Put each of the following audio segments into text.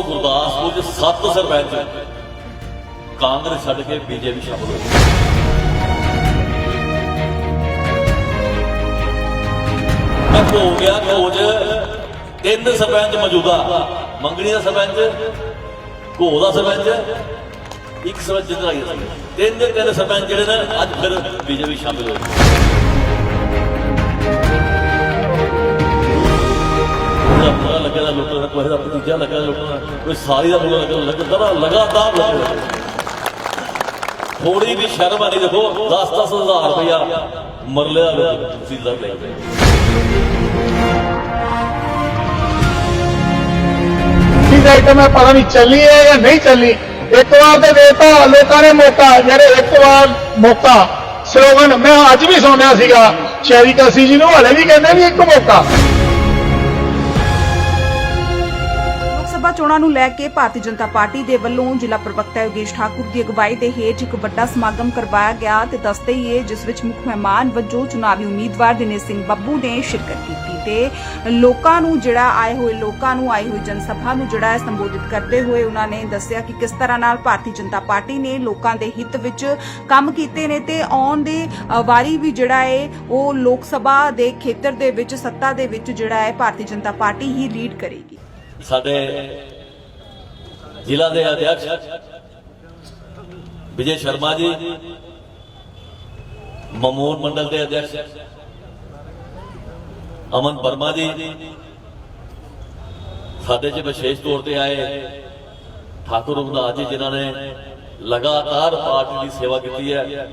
ਪਾਸੋਂ ਗੁਰਦਾਸਪੁਰ ਦੇ ਸੱਤ ਸਰਪੰਚ ਕਾਂਗਰਸ ਛੱਡ ਕੇ ਬੀਜੇਪੀ ਸ਼ਾਮਲ ਹੋਏ। ਮੈਂ ਹੋ ਗਿਆ ਕੋਚ ਤਿੰਨ ਸਰਪੰਚ ਮੌਜੂਦਾ। ਮੰਗਣੀ ਦਾ ਸਰਪੰਚ ਘੋ ਦਾ ਸਰਪੰਚ, ਇੱਕ ਸਰਪੰਚ ਜਿੱਤ ਆਈ ਤਿੰਨ ਤਿੰਨ ਸਰਪੰਚ ਜਿਹੜੇ ਨੇ, ਅੱਜ ਫਿਰ ਬੀਜੇਪੀ ਸ਼ਾਮਲ ਹੋ ਉਹਦਾ ਪਤਾ ਦਾ ਲੋਕਾਂ ਦਾ ਕੋਈ ਦਾ ਭਤੀਜਾ ਲੱਗਾ ਲੋਕਾਂ ਦਾ ਕੋਈ ਸਾਰੀ ਦਾ ਪਤਾ ਲੱਗਾ ਲੱਗਾ ਲਗਾਤਾਰ ਲੱਗਾ ਥੋੜੀ ਵੀ ਸ਼ਰਮ ਨਹੀਂ ਦੇਖੋ 10 10 ਹਜ਼ਾਰ ਰੁਪਇਆ ਮਰਲੇ ਦਾ ਲੋਕ ਤਹਿਸੀਲਦਾਰ ਲੈ ਗਏ ਠੀਕ ਮੈਂ ਪਤਾ ਨਹੀਂ ਚੱਲੀ ਹੈ ਜਾਂ ਨਹੀਂ ਚੱਲੀ। ਇੱਕ ਵਾਰ ਤੇ ਦੇਤਾ, ਲੋਕਾਂ ਨੇ ਮੌਕਾ ਜਿਹੜੇ ਇੱਕ ਵਾਰ ਮੌਕਾ। ਸਲੋਗਨ ਮੈਂ ਅੱਜ ਵੀ ਸੁਣਿਆ ਸੀਗਾ ਸ਼ਹਿਰੀ ਕਸੀ ਜੀ ਨੂੰ ਹਲੇ ਵੀ ਕਹਿੰਦੇ ਵੀ ਇੱਕ ਮੌਕਾ। ਸਭਾ ਚੋਣਾਂ ਨੂੰ ਲੈ ਕੇ ਭਾਰਤੀ ਜਨਤਾ ਪਾਰਟੀ ਦੇ ਵੱਲੋਂ ਜ਼ਿਲ੍ਹਾ ਪ੍ਰਵਕਤਾ ਯੋਗੇਸ਼ ਠਾਕੁਰ ਦੀ ਅਗਵਾਈ ਦੇ ਹੇਠ ਇੱਕ ਵੱਡਾ ਸਮਾਗਮ ਕਰਵਾਇਆ ਗਿਆ ਤੇ ਦੱਸਦੇ ਹੀ ਜਿਸ ਵਿੱਚ ਮੁੱਖ ਮਹਿਮਾਨ ਵਜੋਂ ਚੁਣਾਵੀ ਉਮੀਦਵਾਰ ਦਿਨੇਸ਼ ਸਿੰਘ ਬੱਬੂ ਨੇ ਸ਼ਿਰਕਤ ਕੀਤੀ ਤੇ ਲੋਕਾਂ ਨੂੰ ਜਿਹੜਾ ਆਏ ਹੋਏ ਲੋਕਾਂ ਨੂੰ ਆਈ ਹੋਈ ਜਨ ਸਭਾ ਨੂੰ ਜਿਹੜਾ ਹੈ ਸੰਬੋਧਿਤ ਕਰਦੇ ਹੋਏ ਉਹਨਾਂ ਨੇ ਦੱਸਿਆ ਕਿ ਕਿਸ ਤਰ੍ਹਾਂ ਨਾਲ ਭਾਰਤੀ ਜਨਤਾ ਪਾਰਟੀ ਨੇ ਲੋਕਾਂ ਦੇ ਹਿੱਤ ਵਿੱਚ ਕੰਮ ਕੀਤੇ ਨੇ ਤੇ ਆਉਣ ਦੇ ਵਾਰੀ ਵੀ ਜਿਹੜਾ ਹੈ ਉਹ ਲੋਕ ਸਭਾ ਦੇ ਖੇਤਰ ਦੇ ਵਿੱਚ, ਸੱਤਾ ਦੇ ਵਿੱਚ ਜਿਹੜਾ ਹੈ ਭਾਰਤੀ ਜਨਤਾ ਪਾਰਟੀ ਹੀ ਲੀਡ ਕਰੇਗੀ। ਸਾਡੇ ਜ਼ਿਲ੍ਹਾ ਦੇ ਅਧਿਕਸ਼ ਵਿਜੇ ਸ਼ਰਮਾ ਜੀ ਮਮੂਨ ਮੰਡਲ ਦੇ ਅਧਿਕਸ਼ ਅਮਨ ਵਰਮਾ ਜੀ, ਸਾਡੇ 'ਚ ਵਿਸ਼ੇਸ਼ ਤੌਰ ਤੇ ਆਏ ਠਾਕੁਰ ਰਘੁਨਾਥ ਜੀ, ਜਿਨ੍ਹਾਂ ਨੇ ਲਗਾਤਾਰ ਪਾਰਟੀ ਦੀ ਸੇਵਾ ਕੀਤੀ ਹੈ।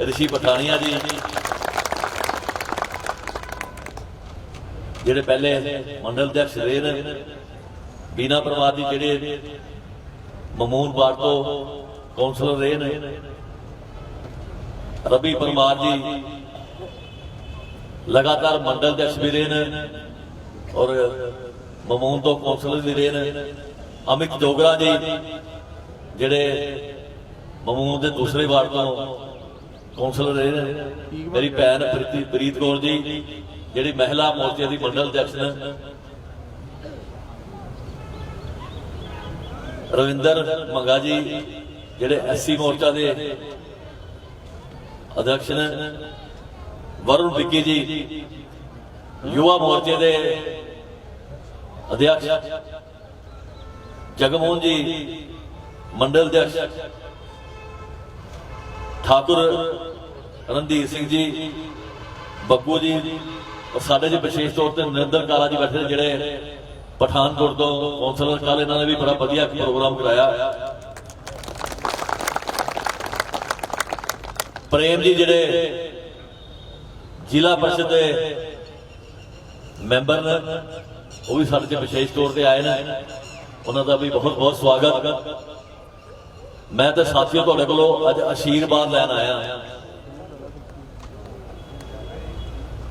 ਰਿਸ਼ੀ ਪਠਾਨੀਆ ਜੀ ਜਿਹੜੇ ਪਹਿਲੇ ਮੰਡਲ ਦੇ ਰਹੇ ਨੇ, ਬੀਨਾ ਪਰਵਾਰ ਜੀ ਜਿਹੜੇ ਮਮੂਨ ਬਾੜ ਤੋਂ ਕੌਂਸਲਰ ਰਹੇ ਨੇ, ਰਵੀ ਪਰਮਾਰ ਜੀ ਲਗਾਤਾਰ ਮੰਡਲ ਦੇ ਵੀ ਰਹੇ ਨੇ ਔਰ ਮਮੂਨ ਤੋਂ ਕੌਂਸਲਰ ਵੀ ਰਹੇ ਨੇ। ਅਮਿਤ ਜੋਗਰਾ ਜੀ ਜਿਹੜੇ ਮਮੂਨ ਦੇ ਦੂਸਰੇ ਵਾਰਡ ਤੋਂ ਕੌਂਸਲਰ ਰਹੇ ਨੇ। ਮੇਰੀ ਭੈਣ ਪ੍ਰੀਤ ਕੌਰ ਜੀ ਜਿਹੜੀ ਮਹਿਲਾ ਮੋਰਚੇ ਦੀ ਮੰਡਲ ਅਧਿਕਸ਼ ਨੇ। ਰਵਿੰਦਰ ਮੰਗਾ ਜੀ, ਜਿਹੜੇ ਐਸਸੀ ਮੋਰਚਾ ਦੇ ਅਧਿਕਸ਼ ਨੇ। ਵਰੁਣ ਵਿੱਕੀ ਜੀ, ਯੁਵਾ ਮੋਰਚੇ ਦੇ ਅਧਿਕਸ਼ ਜਗਮੋਹਨ ਜੀ, ਮੰਡਲ ਅਧਿਕਸ਼ ਠਾਕੁਰ ਰਣਧੀਰ ਸਿੰਘ ਜੀ, ਬੱਬੂ ਜੀ ਔਰ ਸਾਡੇ ਜੀ ਵਿਸ਼ੇਸ਼ ਤੌਰ ਤੇ ਨਰਿੰਦਰ ਕਾਲਾ ਜੀ ਬੈਠੇ ਨੇ ਜਿਹੜੇ ਪਠਾਨਕੋਟ ਤੋਂ ਕੌਂਸਲਰ ਕਾਲ ਇਹਨਾਂ ਨੇ ਵੀ ਬੜਾ ਵਧੀਆ ਪ੍ਰੋਗਰਾਮ ਕਰਾਇਆ। ਪ੍ਰੇਮ ਜੀ ਜਿਹੜੇ ਜ਼ਿਲ੍ਹਾ ਪਰਿਸ਼ਦ ਦੇ ਮੈਂਬਰ ਨੇ, ਉਹ ਵੀ ਸਾਡੇ ਤੇ ਵਿਸ਼ੇਸ਼ ਤੌਰ ਤੇ ਆਏ ਨੇ। ਉਹਨਾਂ ਦਾ ਵੀ ਬਹੁਤ ਬਹੁਤ ਸਵਾਗਤ। ਮੈਂ ਤਾਂ ਸਾਥੀਓ ਤੁਹਾਡੇ ਕੋਲੋਂ ਅੱਜ ਆਸ਼ੀਰਵਾਦ ਲੈਣ ਆਇਆ।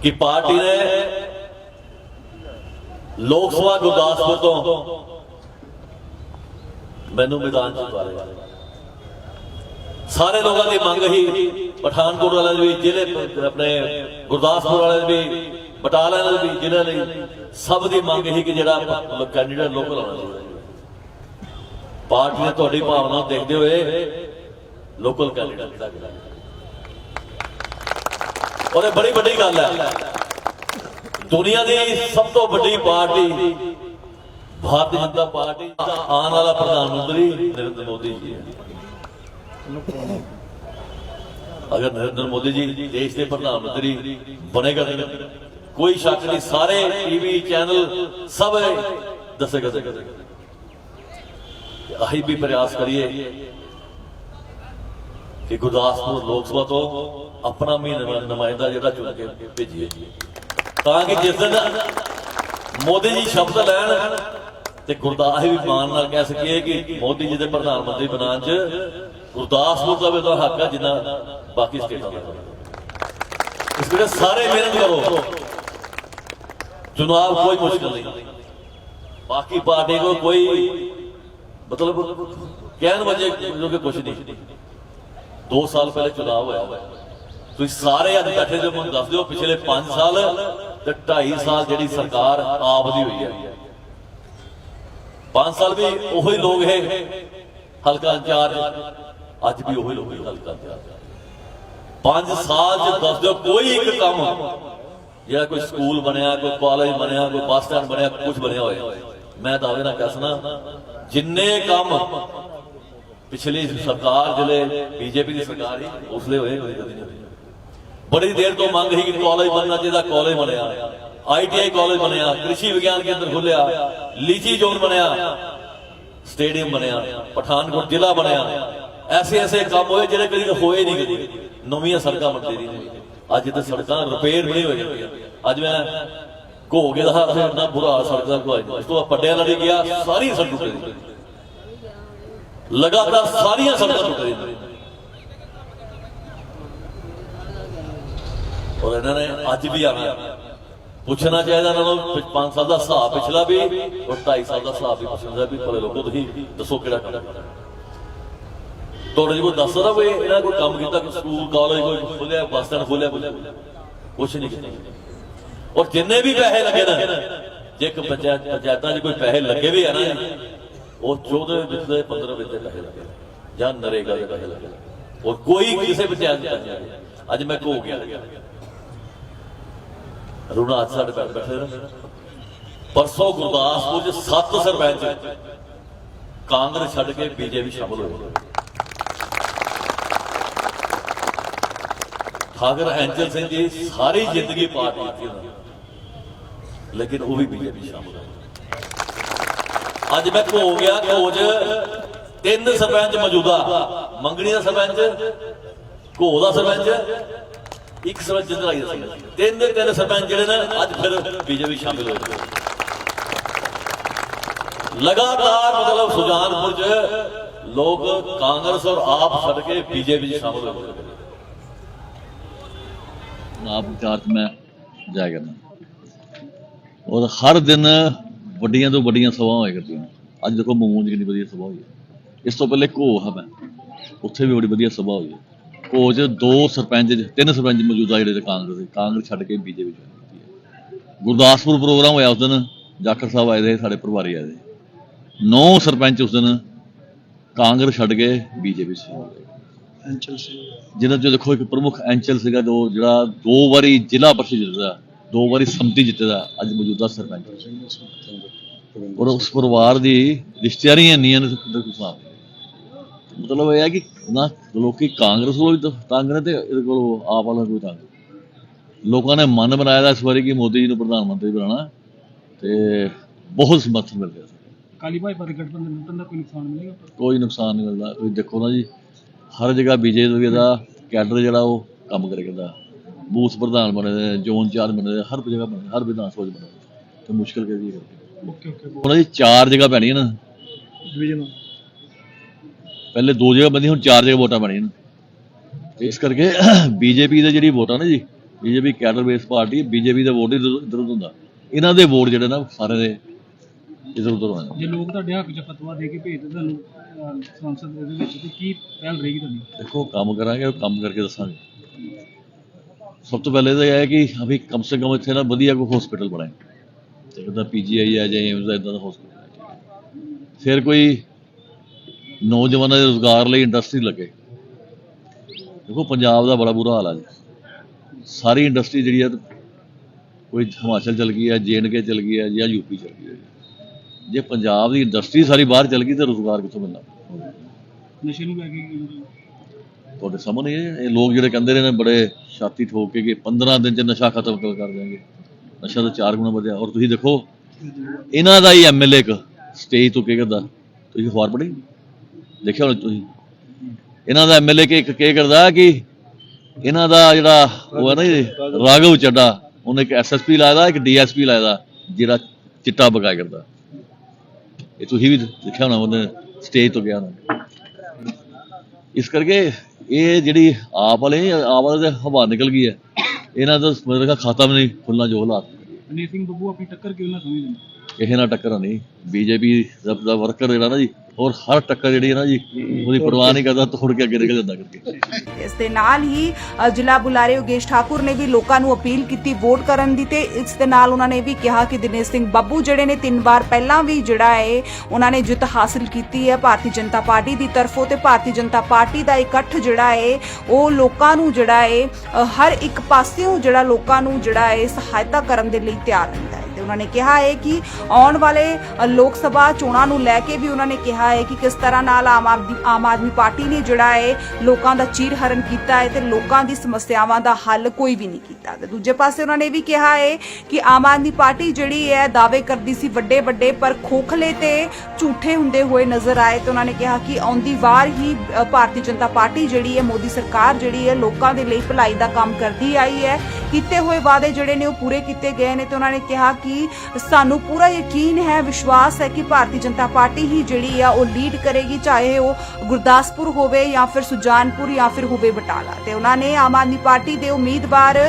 ਕਿ ਪਾਰਟੀ ਨੇ ਲੋਕ ਸਭਾ ਗੁਰਦਾਸਪੁਰ ਤੋਂ ਮੈਨੂੰ ਮੈਦਾਨ ਚ ਉਤਾਰਿਆ। ਸਾਰੇ ਲੋਕਾਂ ਦੀ ਮੰਗ ਹੀ ਪਠਾਨਕੋਟ ਵਾਲਿਆਂ ਦੀ ਵੀ, ਜ਼ਿਲ੍ਹੇ ਆਪਣੇ ਗੁਰਦਾਸਪੁਰ ਵਾਲਿਆਂ ਦੀ ਵੀ ਬਟਾਲਾ ਵਾਲਿਆਂ ਦੀ ਵੀ ਜ਼ਿਲ੍ਹੇ ਲਈ ਸਭ ਦੀ ਮੰਗ ਹੀ ਕਿ ਜਿਹੜਾ ਕੈਂਡੀਡੇਟ ਲੋਕਲ ਆਉਣਾ ਚਾਹੀਦਾ ਪਾਰਟੀ ਨੇ ਤੁਹਾਡੀ ਭਾਵਨਾ ਦੇਖਦੇ ਹੋਏ ਲੋਕਲ ਕੈਂਡੀਡੇਟ ਦਾ ਔਰ ਇਹ ਬੜੀ ਵੱਡੀ ਗੱਲ ਹੈ। ਦੁਨੀਆ ਦੀ ਸਭ ਤੋਂ ਵੱਡੀ ਪਾਰਟੀ, ਭਾਰਤੀ ਜਨਤਾ ਪਾਰਟੀ ਦਾ ਆਉਣ ਵਾਲਾ ਪ੍ਰਧਾਨ ਮੰਤਰੀ ਨਰਿੰਦਰ ਮੋਦੀ ਜੀ ਹੈ। ਅਗਰ ਨਰਿੰਦਰ ਮੋਦੀ ਜੀ ਦੇਸ਼ ਦੇ ਪ੍ਰਧਾਨ ਮੰਤਰੀ ਬਣੇਗਾ ਤਾਂ ਕੋਈ ਸ਼ੱਕ ਨਹੀਂ, ਸਾਰੇ ਟੀਵੀ ਚੈਨਲ ਸਭ ਦੱਸੇਗਾ ਆਹੀ ਵੀ ਪ੍ਰਯਾਸ ਕਰੀਏ ਕਿ ਗੁਰਦਾਸਪੁਰ ਲੋਕ ਸਭਾ ਤੋਂ ਆਪਣਾ ਵੀ ਨੁਮਾਇੰਦਾ ਜਿਹੜਾ ਚੁਣ ਕੇ ਭੇਜੀਏ ਤਾਂ ਕਿ ਜਿਸ ਦਿਨ ਮੋਦੀ ਜੀ ਸ਼ਬਦ ਲੈਣ ਤੇ ਗੁਰਦਾਸ ਵੀ ਮਾਣ ਨਾਲ ਕਹਿ ਸਕੀਏ ਕਿ ਮੋਦੀ ਜੀ ਦੇ ਪ੍ਰਧਾਨ ਮੰਤਰੀ ਬਣਾਉਣ 'ਚ ਗੁਰਦਾਸਪੁਰ ਦਾ ਵੀ ਤਾਂ ਹੱਕ ਹੈ ਜਿੰਨਾ ਬਾਕੀ ਸਟੇਟਾਂ ਦਾ। ਇਸ ਲਈ ਸਾਰੇ ਮਿਹਨਤ ਕਰੋ। ਚੁਣਾਵ ਕੋਈ ਮੁਸ਼ਕਲ ਨਹੀਂ। ਬਾਕੀ ਪਾਰਟੀ ਕੋ ਕੋਈ ਮਤਲਬ ਕਹਿਣ ਵਜੇ ਜੋ ਕੁਝ ਨਹੀਂ। 2 ਸਾਲ ਪਹਿਲੇ ਚੁਣਾਵ ਹੋਇਆ। ਤੁਸੀਂ ਸਾਰੇ ਅੱਜ ਬੈਠੇ ਜੋ, ਮੈਨੂੰ ਦੱਸ ਦਿਓ, ਪਿਛਲੇ 5 ਸਾਲ ਤੇ 2.5 ਸਾਲ ਜਿਹੜੀ ਸਰਕਾਰ ਆਪ ਦੀ ਹੋਈ ਹੈ। 5 ਸਾਲ ਵੀ ਉਹੀ ਲੋਕ ਹੈ ਹਲਕਾ ਇੰਚਾਰਜ, ਅੱਜ ਵੀ ਉਹੀ ਲੋਕ ਹੈ ਹਲਕਾ ਇੰਚਾਰਜ। 5 ਸਾਲ ਚ ਦੱਸ ਦਿਓ, ਕੋਈ ਇੱਕ ਕੰਮ ਜਿਹੜਾ ਕੋਈ ਸਕੂਲ ਬਣਿਆ, ਕੋਈ ਕਾਲਜ ਬਣਿਆ, ਕੋਈ ਬੱਸ ਸਟੈਂਡ ਬਣਿਆ ਕੁਝ ਬਣਿਆ ਹੋਇਆ। ਮੈਂ ਦਾਅਵੇ ਨਾਲ ਸਕਦਾ, ਜਿੰਨੇ ਕੰਮ ਪਿਛਲੀ ਸਰਕਾਰ ਜਿਹੜੇ ਬੀਜੇਪੀ ਦੀ ਸਰਕਾਰ ਸੀ, ਉਸਲੇ ਹੋਏ ਹੋਏ ਕਦੇ ਨਹੀਂ ਬੜੀ ਦੇਰ ਤੋਂ ਮੰਗ ਸੀ ਕਿ ਕਾਲਜ ਬਣਨਾ ਚਾਹੀਦਾ, ਕਾਲਜ ਬਣਿਆ। ਆਈਟੀਆਈ ਕਾਲਜ ਬਣਿਆ, ਕ੍ਰਿਸ਼ੀ ਵਿਗਿਆਨ ਕੇਂਦਰ ਖੁੱਲਿਆ, ਲੀਚੀ ਜ਼ੋਨ ਬਣਿਆ, ਸਟੇਡੀਅਮ ਬਣਿਆ, ਪਠਾਨਕੋਟ ਜ਼ਿਲ੍ਹਾ ਬਣਿਆ। ਐਸੇ ਐਸੇ ਕੰਮ ਹੋਏ ਜਿਹੜੇ ਕਦੀ ਹੋਏ ਨਹੀਂ ਕਦੀ। ਨਵੀਆਂ ਸੜਕਾਂ ਬਣਦੀ ਨਹੀਂ ਅੱਜ ਤੇ ਸੜਕਾਂ ਰਿਪੇਅਰ ਬਣੀ ਹੋਈ ਅੱਜ ਮੈਂ ਘੋ ਕੇ ਦਾ ਇੰਨਾ ਬੁਰਾ ਸੜਕਾਂ ਦਾ ਕੋਈ ਉਸ ਤੋਂ ਬਾਅਦ ਪੱਡਿਆਂ ਨਾਲ ਗਿਆ ਸਾਰੀ ਸੜਕ ਟੁੱਟ ਗਈ ਲਗਾਤਾਰ ਸਾਰੀਆਂ ਸੜਕਾਂ ਟੁੱਟ ਰਹੀਆਂ। ਔਰ ਇਹਨਾਂ ਨੇ ਅੱਜ ਵੀ ਆਣਾ ਪੁੱਛਣਾ ਚਾਹੀਦਾ ਇਹਨਾਂ ਨੂੰ 5 ਸਾਲ ਦਾ ਹਿਸਾਬ ਪਿਛਲਾ ਵੀ, ਔਰ 2.5 ਸਾਲ ਦਾ ਹਿਸਾਬ ਵੀ ਪੁੱਛਣਾ ਵੀ ਭਲੇ ਲੋਕੋ ਤੁਸੀਂ ਦੱਸੋ ਕਿਹੜਾ ਕੰਮ ਤੁਹਾਡੇ ਜੀ ਕੋਈ ਦੱਸ ਸਕਦਾ ਕੋਈ ਇਹਨਾਂ ਕੋਈ ਕੰਮ ਕੀਤਾ ਕੋਈ ਸਕੂਲ, ਕਾਲਜ ਕੋਈ ਖੁੱਲਿਆ ਬੱਸ ਸਟੈਂਡ ਖੋਲਿਆ ਕੁਛ ਨਹੀਂ ਕੀਤਾ। ਔਰ ਜਿੰਨੇ ਵੀ ਪੈਸੇ ਲੱਗੇ ਨਾ, ਜੇ ਇੱਕ ਪੰਚਾਇਤ ਪੰਚਾਇਤਾਂ 'ਚ ਕੋਈ ਪੈਸੇ ਲੱਗੇ ਵੀ ਆ ਨਾ ਉਹ 14 ਵਿੱਚ ਦੇ 15 ਵਿੱਚ ਦੇ ਪੈਸੇ ਲੱਗੇ ਜਾਂ ਨਰੇਗਾ ਦੇ ਪੈਸੇ ਲੱਗੇ ਉਹ ਕੋਈ ਕਿਸੇ ਪੰਚਾਇਤ ਦੇ ਅੱਜ ਮੈਂ ਕੋ ਗਿਆ। ਰੁਣਾ ਅੱਜ ਸਾਡੇ ਬੈਠ ਬੈਠੇ ਪਰਸੋਂ ਗੁਰਦਾਸਪੁਰ 'ਚ ਸੱਤ ਸਰਪੰਚ ਕਾਂਗਰਸ ਛੱਡ ਕੇ ਬੀਜੇਪੀ ਸ਼ਾਮਲ ਹੋਏ। ਠਾਕਰ ਐਂਜਲ ਸਿੰਘ ਜੀ ਸਾਰੀ ਜ਼ਿੰਦਗੀ ਪਾਰਟੀ ਕੀਤੀ ਲੇਕਿਨ ਉਹ ਵੀ ਬੀਜੇਪੀ ਸ਼ਾਮਲ ਹੋਏ। ਅੱਜ ਮੈਂ ਘੋ ਗਿਆ ਕੋਚ ਤਿੰਨ ਸਰਪੰਚ ਮੌਜੂਦਾ। ਮੰਗਣੀ ਦਾ ਸਰਪੰਚ, ਘੋ ਦਾ ਸਰਪੰਚ, ਇੱਕ ਸਰਪੰਚ ਜਿੰਦਰਾਈ ਦਾ ਸਰਪੰਚ। ਤਿੰਨ ਦੇ ਤਿੰਨ ਸਰਪੰਚ ਜਿਹੜੇ ਨੇ, ਅੱਜ ਫਿਰ ਬੀਜੇਪੀ ਸ਼ਾਮਿਲ ਹੋਏ ਲਗਾਤਾਰ ਮਤਲਬ ਸੁਜਾਨਪੁਰ ਚ ਲੋਕ ਕਾਂਗਰਸ ਔਰ ਆਪ ਛੱਡ ਕੇ ਬੀਜੇਪੀ ਚ ਸ਼ਾਮਿਲ ਹੋਏ ਆਪ ਚਾਰਜ ਮੈਂ ਜਾਇਆ ਔਰ ਹਰ ਦਿਨ ਵੱਡੀਆਂ ਤੋਂ ਵੱਡੀਆਂ ਸਭਾਵਾਂ ਹੋਇਆ ਕਰਦੀਆਂ। ਅੱਜ ਦੇਖੋ ਮਮੂਨ ਦੀ ਕਿੰਨੀ ਵਧੀਆ ਸਭਾ ਹੋਈ ਹੈ। ਇਸ ਤੋਂ ਪਹਿਲੇ ਘੋਹ ਹੈ ਮੈਂ। ਉੱਥੇ ਵੀ ਬੜੀ ਵਧੀਆ ਸਭਾ ਹੋਈ ਹੈ। ਘੋਹ 'ਚ ਦੋ ਸਰਪੰਚ ਤਿੰਨ ਸਰਪੰਚ ਮੌਜੂਦਾ ਜਿਹੜੇ ਨੇ ਕਾਂਗਰਸ ਦੇ। ਕਾਂਗਰਸ ਛੱਡ ਕੇ ਬੀਜੇਪੀ ਹੈ। ਗੁਰਦਾਸਪੁਰ ਪ੍ਰੋਗਰਾਮ ਹੋਇਆ ਉਸ ਦਿਨ। ਜਾਖੜ ਸਾਹਿਬ ਆਏ ਦੇ ਸਾਡੇ ਪ੍ਰਭਾਰੀ ਆਏ ਦੇ ਨੌ ਸਰਪੰਚ ਉਸ ਦਿਨ ਕਾਂਗਰਸ ਛੱਡ ਕੇ ਬੀਜੇਪੀ ਚ ਹੋ ਗਏ। ਅੰਚਲ ਸਿੰਘ। ਜਿਹਨਾਂ ਚੋਂ ਦੇਖੋ ਇੱਕ ਪ੍ਰਮੁੱਖ ਐਂਚਲ ਸੀਗਾ ਜੋ ਜਿਹੜਾ ਦੋ ਵਾਰੀ ਜ਼ਿਲ੍ਹਾ ਪਰਿਸ਼ਦ ਜਿੱਤਦਾ। ਦੋ ਵਾਰੀ ਸੰਮਤੀ ਜਿੱਤਦਾ ਅੱਜ ਮੌਜੂਦਾ ਸਰਪੰਚ। ਔਰ ਉਸ ਪਰਿਵਾਰ ਦੀ ਰਿਸ਼ਤੇਦਾਰੀਆਂ ਇੰਨੀਆਂ ਨੇ ਕੋਈ ਹਿਸਾਬ। ਮਤਲਬ ਇਹ ਹੈ ਕਿ ਨਾ ਲੋਕੀ ਕਾਂਗਰਸ ਕੋਲ ਵੀ ਤਾਂ ਤੰਗ ਨੇ ਤੇ ਇਹਦੇ ਕੋਲ ਆਪ ਵਾਲਾ ਕੋਈ ਤੰਗ। ਲੋਕਾਂ ਨੇ ਮਨ ਬਣਾਇਆ ਦਾ ਇਸ ਵਾਰੀ ਕਿ ਮੋਦੀ ਜੀ ਨੂੰ ਪ੍ਰਧਾਨ ਮੰਤਰੀ ਬਣਾਉਣਾ ਤੇ ਬਹੁਤ ਸਮਰਥਨ ਮਿਲ ਰਿਹਾ ਕਾਲੀ ਭਾਜਪਾ ਦੇ ਗਠਬੰਧਨ ਨੂੰ ਦਾ ਕੋਈ ਨੁਕਸਾਨ ਮਿਲੇਗਾ ਕੋਈ ਨੁਕਸਾਨ ਨਹੀਂ ਮਿਲਦਾ। ਤੁਸੀਂ ਦੇਖੋ ਨਾ ਜੀ ਹਰ ਜਗ੍ਹਾ ਬੀਜੇਪੀ ਦਾ ਕੈਡਰ ਜਿਹੜਾ ਉਹ ਕੰਮ ਕਰੇ ਕਰਦਾ ਬੂਥ ਪ੍ਰਧਾਨ ਬਣੇ ਨੇ ਜ਼ੋਨ ਚਾਰ ਬਣੇ ਨੇ ਹਰ ਜਗ੍ਹਾ ਬਣੇ ਹਰ ਵਿਧਾਨ ਸਭਾ ਬਣੇ। ਤੇ ਮੁਸ਼ਕਲ ਕਿਹਦੀ ਹੈ? ਓਕੇ ਓਕੇ ਉਹਨਾਂ ਦੀ ਚਾਰ ਜਗ੍ਹਾ ਪੈਣੀਆਂ ਨਾ। ਡਿਵੀਜ਼ਨ ਪਹਿਲੇ ਦੋ ਜਗ੍ਹਾ ਬੰਦੀ ਹੁਣ ਚਾਰ ਜਗ੍ਹਾ ਵੋਟਾਂ ਬਣੀਆਂ ਨੇ। ਇਸ ਕਰਕੇ ਬੀਜੇਪੀ ਦੇ ਜਿਹੜੀ ਵੋਟਾਂ ਨੇ ਜੀ BJP cadre base party BJP ਦਾ ਵੋਟ ਇਧਰ ਉਧਰ ਹੁੰਦਾ। ਇਹਨਾਂ ਦੇ ਵੋਟ ਜਿਹੜੇ ਨਾ ਸਾਰੇ ਦੇ ਇਧਰ ਉਧਰ ਹੋਣੇ ਜੇ ਲੋਕ ਤੁਹਾਡੇ ਹੱਕ 'ਚ ਫਤਵਾ ਦੇ ਕੇ ਭੇਜਦੇ ਤੁਹਾਨੂੰ ਸੰਸਦ ਦੇ ਵਿੱਚ ਤੇ ਕੀ ਪਹਿਲ ਰਹੇਗੀ ਤੁਹਾਡੀ? ਦੇਖੋ ਕੰਮ ਕਰਾਂਗੇ ਉਹ ਕੰਮ ਕਰਕੇ ਦੱਸਾਂਗੇ। ਸਭ ਤੋਂ ਪਹਿਲੇ ਤਾਂ ਇਹ ਹੈ ਕਿ ਅਭੀ ਕਮ ਸੇ ਕਮ ਇੱਥੇ ਨਾ ਵਧੀਆ ਕੋਈ ਹਸਪੀਟਲ ਬਣਾਏ। ਤੇ ਉਹਦਾ ਪੀਜੀਆਈ ਆ ਜਾਂ ਏਮਸ ਇਦਾਂ ਦਾ ਹਸਪੀਟਲ ਫਿਰ ਕੋਈ ਨੌਜਵਾਨਾਂ ਦੇ ਰੋਜ਼ਗਾਰ ਲਈ ਇੰਡਸਟਰੀ ਲੱਗੇ। ਦੇਖੋ, ਪੰਜਾਬ ਦਾ ਬੜਾ ਬੁਰਾ ਹਾਲ ਹੈ ਜੀ। ਸਾਰੀ ਇੰਡਸਟਰੀ ਜਿਹੜੀ ਹੈ ਕੋਈ ਹਿਮਾਚਲ ਚਲ ਗਈ ਹੈ ਜੇਐਨਕੇ ਚਲ ਗਈ ਹੈ ਜਾਂ ਯੂਪੀ ਚਲ ਗਈ ਹੈ ਜੇ। ਪੰਜਾਬ ਦੀ ਇੰਡਸਟਰੀ ਸਾਰੀ ਬਾਹਰ ਚਲ ਗਈ, ਤਾਂ ਰੋਜ਼ਗਾਰ ਕਿੱਥੋਂ ਮਿਲਣਾ? ਨਸ਼ੇ ਨੂੰ ਲੈ ਕੇ ਤੁਹਾਡੇ ਸਾਹਮਣੇ ਇਹ ਲੋਕ ਜਿਹੜੇ ਕਹਿੰਦੇ ਰਹੇ ਨੇ ਬੜੇ ਛਾਤੀ ਠੋਕ ਕੇ ਕਿ 15 ਦਿਨ ਚ ਨਸ਼ਾ ਖਤਮ ਕਰ ਕਰ ਨਸ਼ਾ ਤਾਂ ਚਾਰ ਗੁਣਾ ਵਧਿਆ। ਔਰ ਤੁਸੀਂ ਦੇਖੋ ਇਹਨਾਂ ਦਾ ਹੀ ਐਮਐਲਏ ਇੱਕ ਸਟੇਜ ਤੋਂ ਕੀ ਕਰਦਾ। ਤੁਸੀਂ ਅਖਬਾਰ ਪੜ੍ਹੀ? ਦੇਖਿਆ ਹੋਣਾ ਤੁਸੀਂ? ਇਹਨਾਂ ਦਾ ਐਮਐਲਏ ਕਿ ਇੱਕ ਕੀ ਕਰਦਾ ਕਿ ਇਹਨਾਂ ਦਾ ਜਿਹੜਾ ਉਹ ਹੈ ਨਾ ਜੀ, ਰਾਘਵ ਚੱਡਾ ਉਹਨੇ ਇੱਕ ਐਸਐਸਪੀ ਲਾਇਆ ਇੱਕ ਡੀਐਸਪੀ ਲਾਇਆ ਜਿਹੜਾ ਚਿੱਟਾ ਬਕਾਇਆ ਕਰਦਾ। ਇਹ ਤੁਸੀਂ ਵੀ ਦੇਖਿਆ ਹੋਣਾ ਉਹਨੇ ਸਟੇਜ ਤੋਂ ਗਿਆ ਹੋਣਾ। ਇਸ ਕਰਕੇ ਇਹ ਜਿਹੜੀ ਆਪ ਵਾਲੇ ਆਪ ਵਾਲੇ ਦੇ ਹਵਾ ਨਿਕਲ ਗਈ ਹੈ। ਇਹਨਾਂ ਦਾ ਮੇਰੇ ਖਿਆਲ ਖਾਤਾ ਵੀ ਨਹੀਂ ਖੁੱਲਣਾ ਜੋ ਹਾਲਾਤ। ਅਨੇਕ ਸਿੰਘ ਬੱਬੂ ਆਪਣੀ ਟੱਕਰ ਕਿਉਂ ਨਾ ਸਮਝਦੇ? ਕਿਸੇ ਨਾਲ ਟੱਕਰ ਨਹੀਂ ਬੀਜੇਪੀ ਦਾ ਵਰਕਰ ਜਿਹੜਾ ਨਾ ਜੀ ਔਰ ਹਰ ਟੱਕਰ ਜਿਹੜੀ ਹੈ ਨਾ ਜੀ, ਉਹਦੀ ਪਰਵਾਹ ਨਹੀਂ ਕਰਦਾ ਤੋੜ ਕੇ ਅੱਗੇ ਨਿਕਲ ਜਾਂਦਾ ਕਰਕੇ। ਇਸ ਦੇ ਨਾਲ ਹੀ ਜ਼ਿਲ੍ਹਾ ਬੁਲਾਰੇ ਯੋਗੇਸ਼ ਠਾਕੁਰ ਨੇ ਵੀ ਲੋਕਾਂ ਨੂੰ ਅਪੀਲ ਕੀਤੀ ਵੋਟ ਕਰਨ ਦੀ ਤੇ ਇਸ ਦੇ ਨਾਲ ਉਹਨਾਂ ਨੇ ਵੀ ਕਿਹਾ ਕਿ ਦਿਨੇਸ਼ ਸਿੰਘ ਬੱਬੂ ਜਿਹੜੇ ਨੇ ਤਿੰਨ ਵਾਰ ਪਹਿਲਾਂ ਵੀ ਜਿਹੜਾ ਹੈ, ਉਹਨਾਂ ਨੇ ਜਿੱਤ ਹਾਸਲ ਕੀਤੀ ਹੈ ਭਾਰਤੀ ਜਨਤਾ ਪਾਰਟੀ ਦੀ ਤਰਫੋਂ ਤੇ ਭਾਰਤੀ ਜਨਤਾ ਪਾਰਟੀ ਦਾ ਇਕੱਠ ਜਿਹੜਾ ਹੈ, ਉਹ ਲੋਕਾਂ ਨੂੰ ਜਿਹੜਾ ਹੈ ਹਰ ਇੱਕ ਪਾਸਿਓਂ ਜਿਹੜਾ ਲੋਕਾਂ ਨੂੰ ਜਿਹੜਾ ਹੈ ਸਹਾਇਤਾ ਕਰਨ ਦੇ ਲਈ ਤਿਆਰ ਰਹਿੰਦਾ ਹੈ। ਤੇ ਉਹਨਾਂ ਨੇ ਕਿਹਾ ਹੈ ਕਿ ਆਉਣ ਵਾਲੇ ਲੋਕ ਸਭਾ ਚੋਣਾਂ ਨੂੰ ਲੈ ਕੇ ਵੀ ਉਹਨਾਂ ਨੇ ਕਿਹਾ ਹੈ ਕਿ ਕਿਸ ਤਰ੍ਹਾਂ ਨਾਲ ਆਮ ਆਦਮੀ ਆਮ ਆਦਮੀ ਪਾਰਟੀ ਨੇ ਜਿਹੜਾ ਹੈ, ਲੋਕਾਂ ਦਾ ਚੀਰ ਹਰਨ ਕੀਤਾ ਹੈ ਤੇ ਲੋਕਾਂ ਦੀ ਸਮੱਸਿਆਵਾਂ ਦਾ ਹੱਲ ਕੋਈ ਵੀ ਨਹੀਂ ਕੀਤਾ। ਤੇ ਦੂਜੇ ਪਾਸੇ ਉਹਨਾਂ ਨੇ ਵੀ ਕਿਹਾ ਹੈ ਕਿ ਆਮ ਆਦਮੀ ਪਾਰਟੀ ਜਿਹੜੀ ਹੈ, ਦਾਅਵੇ ਕਰਦੀ ਸੀ ਵੱਡੇ ਵੱਡੇ ਪਰ ਖੋਖਲੇ ਤੇ ਝੂਠੇ ਹੁੰਦੇ ਹੋਏ ਨਜ਼ਰ ਆਏ ਤੇ ਉਹਨਾਂ ਨੇ ਕਿਹਾ ਕਿ ਆਉਂਦੀ ਵਾਰ ਹੀ ਭਾਰਤੀ ਜਨਤਾ ਪਾਰਟੀ ਜਿਹੜੀ ਹੈ, ਮੋਦੀ ਸਰਕਾਰ ਜਿਹੜੀ ਹੈ, ਲੋਕਾਂ ਦੇ ਲਈ ਭਲਾਈ ਦਾ ਕੰਮ ਕਰਦੀ ਆਈ ਹੈ। ਕੀਤੇ ਹੋਏ ਵਾਅਦੇ ਜਿਹੜੇ ਨੇ ਉਹ ਪੂਰੇ ਕੀਤੇ ਗਏ ਨੇ ਤੇ ਉਹਨਾਂ ਨੇ ਕਿਹਾ ਕਿ ਸਾਨੂੰ ਪੂਰਾ ਯਕੀਨ ਹੈ, ਵਿਸ਼ਵਾਸ ਹੈ ਕਿ ਭਾਰਤੀ ਜਨਤਾ ਪਾਰਟੀ ਹੀ ਜਿਹੜੀ ਆ, ਉਹ ਲੀਡ ਕਰੇਗੀ, ਚਾਹੇ ਉਹ ਗੁਰਦਾਸਪੁਰ ਹੋਵੇ ਜਾਂ ਫਿਰ ਸੁਜਾਨਪੁਰ ਜਾਂ ਫਿਰ ਹੋਵੇ ਬਟਾਲਾ। ਤੇ ਉਹਨਾਂ ਨੇ ਆਮ ਆਦਮੀ ਪਾਰਟੀ ਦੇ ਉਮੀਦਵਾਰ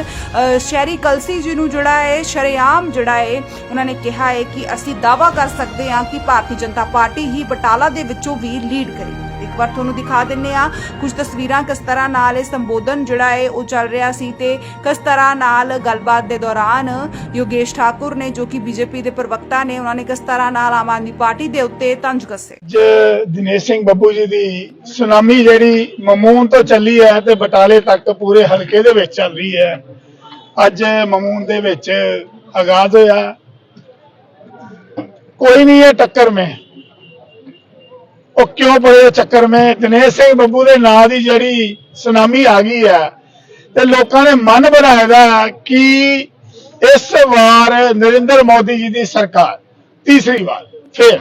ਸ਼ਹਿਰੀ ਕਲਸੀ ਜੀ ਨੂੰ ਜਿਹੜਾ ਹੈ, ਸ਼ਰੇਆਮ ਜਿਹੜਾ ਹੈ, ਉਹਨਾਂ ਨੇ ਕਿਹਾ ਹੈ ਕਿ ਅਸੀਂ ਦਾਵਾ ਕਰ ਸਕਦੇ ਹਾਂ ਕਿ ਭਾਰਤੀ ਜਨਤਾ ਪਾਰਟੀ ਹੀ ਬਟਾਲਾ ਦੇ ਵਿੱਚੋਂ ਵੀ ਲੀਡ ਕਰੇਗੀ। ਇੱਕ ਵਾਰ ਤੁਹਾਨੂੰ ਦਿਖਾ ਦਿੰਨੇ ਆ। ਕੁਝ ਤਸਵੀਰਾਂ ਕਿਸ ਤਰ੍ਹਾਂ ਨਾਲ ਇਹ ਸੰਬੋਧਨ ਜਿਹੜਾ ਹੈ, ਉਹ ਚੱਲ ਰਿਹਾ ਸੀ ਤੇ ਕਿਸ ਤਰ੍ਹਾਂ ਨਾਲ ਗੱਲਬਾਤ ਦੇ ਦੌਰਾਨ ਯੋਗੇਸ਼ ਠਾਕੁਰ ਨੇ, ਜੋ ਕਿ ਬੀਜੇਪੀ ਦੇ ਪ੍ਰਵਕਤਾ ਨੇ, ਉਹਨਾਂ ਨੇ ਕਿਸ ਤਰ੍ਹਾਂ ਨਾਲ ਆਮ ਆਦਮੀ ਪਾਰਟੀ ਦੇ ਉੱਤੇ ਤੰਜ ਕੱਸੇ। ਦਿਨੇਸ਼ ਸਿੰਘ ਬੱਬੂ ਜੀ ਦੀ ਸੁਨਾਮੀ ਜਿਹੜੀ ਮਮੂਨ ਤੋਂ ਚੱਲੀ ਹੈ ਤੇ ਬਟਾਲੇ ਤੱਕ ਪੂਰੇ ਹਲਕੇ ਦੇ ਵਿੱਚ ਚੱਲ ਰਹੀ ਹੈ। ਅੱਜ ਮਮੂਨ ਦੇ ਵਿੱਚ ਆਗਾਜ਼ ਹੋਇਆ। ਕੋਈ ਨਹੀਂ ਹੈ ਟੱਕਰ ਮੈਂ। ਉਹ ਕਿਉਂ ਪੜੇ ਚੱਕਰ ਮੈਂ? ਦਿਨੇਸ਼ ਸਿੰਘ ਬੱਬੂ ਦੇ ਨਾਂ ਦੀ ਜਿਹੜੀ ਸੁਨਾਮੀ ਆ ਗਈ ਹੈ ਤੇ ਲੋਕਾਂ ਨੇ ਮਨ ਬਣਾਇਆ ਦਾ ਕਿ ਇਸ ਵਾਰ ਨਰਿੰਦਰ ਮੋਦੀ ਜੀ ਦੀ ਸਰਕਾਰ ਤੀਸਰੀ ਵਾਰ ਫਿਰ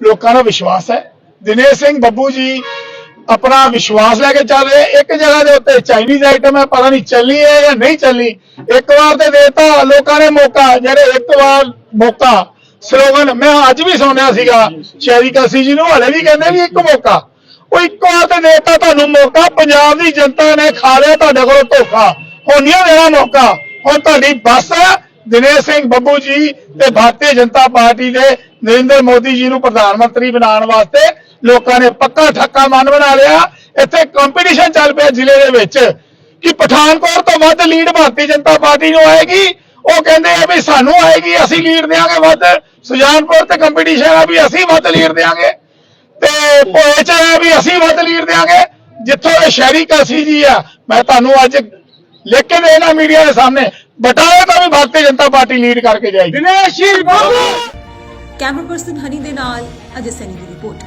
ਲੋਕਾਂ ਦਾ ਵਿਸ਼ਵਾਸ ਹੈ। ਦਿਨੇਸ਼ ਸਿੰਘ ਬੱਬੂ ਜੀ ਆਪਣਾ ਵਿਸ਼ਵਾਸ ਲੈ ਕੇ ਚੱਲ ਰਹੇ। ਇੱਕ ਜਗ੍ਹਾ ਦੇ ਉੱਤੇ ਚਾਈਨੀਜ਼ ਆਈਟਮ ਹੈ, ਪਤਾ ਨਹੀਂ ਚੱਲਣੀ ਹੈ ਜਾਂ ਨਹੀਂ ਚੱਲਣੀ ਇੱਕ ਵਾਰ ਤੇ ਦੇਤਾ, ਲੋਕਾਂ ਨੇ ਮੌਕਾ, ਜਿਹੜੇ ਇੱਕ ਵਾਰ ਮੌਕਾ ਸਲੋਗਨ ਮੈਂ ਅੱਜ ਵੀ ਸੁਣਿਆ ਸੀਗਾ ਸ਼ਹਿਰੀ ਕਲਸੀ ਜੀ ਨੂੰ, ਹਲੇ ਵੀ ਕਹਿੰਦੇ ਵੀ ਇੱਕ ਮੌਕਾ। ਉਹ ਇੱਕ ਵਾਰ ਦੇਤਾ ਤੁਹਾਨੂੰ ਮੌਕਾ, ਪੰਜਾਬ ਦੀ ਜਨਤਾ ਨੇ ਖਾ ਲਿਆ ਤੁਹਾਡੇ ਕੋਲੋਂ ਧੋਖਾ। ਹੁਣ ਨਹੀਂ ਦੇਣਾ ਮੌਕਾ। ਹੁਣ ਤੁਹਾਡੀ ਬੱਸ ਦਿਨੇਸ਼ ਸਿੰਘ ਬੱਬੂ ਜੀ ਤੇ ਭਾਰਤੀ ਜਨਤਾ ਪਾਰਟੀ ਦੇ ਨਰਿੰਦਰ ਮੋਦੀ ਜੀ ਨੂੰ ਪ੍ਰਧਾਨ ਮੰਤਰੀ ਬਣਾਉਣ ਵਾਸਤੇ ਲੋਕਾਂ ਨੇ ਪੱਕਾ ਠੱਕਾ ਮਨ ਬਣਾ ਲਿਆ। ਇੱਥੇ ਕੰਪੀਟੀਸ਼ਨ ਚੱਲ ਪਿਆ ਜ਼ਿਲ੍ਹੇ ਦੇ ਵਿੱਚ ਕਿ ਪਠਾਨਕੋਟ ਤੋਂ ਵੱਧ ਲੀਡ ਭਾਰਤੀ ਜਨਤਾ ਪਾਰਟੀ ਨੂੰ ਆਏਗੀ। ਉਹ ਕਹਿੰਦੇ ਆ ਵੀ ਸਾਨੂੰ ਆਏਗੀ ਅਸੀਂ ਲੀਡ ਦੇਾਂਗੇ ਵੱਧ। ਸੁਜਾਨਪੁਰ ਤੇ ਕੰਪੀਟੀਸ਼ਨ ਆ ਵੀ ਅਸੀਂ ਵੱਧ ਲੀਡ ਦੇਾਂਗੇ ਤੇ ਭੋਏ ਚ ਆ ਵੀ ਅਸੀਂ ਵੱਧ ਲੀਡ ਦੇਾਂਗੇ ਜਿੱਥੋਂ ਇਹ ਸ਼ਹਿਰੀ ਕਲਸੀ ਜੀ ਆ ਮੈਂ ਤੁਹਾਨੂੰ ਅੱਜ ਲਿਖ ਕੇ ਦੇਣਾ ਮੀਡੀਆ ਦੇ ਸਾਹਮਣੇ। ਬਟਾਲੇ ਤੋਂ ਵੀ ਭਾਰਤੀ ਜਨਤਾ ਪਾਰਟੀ ਲੀਡ ਕਰਕੇ ਜਾਏਗੀ। ਦਿਨੇਸ਼ ਜੀ ਬਾਬੂ! ਕੈਮਰਾ ਪਰਸਨ ਹਨੀ ਦੇ ਨਾਲ ਅਜੇ ਸੈਨੀ ਦੀ ਰਿਪੋਰਟ।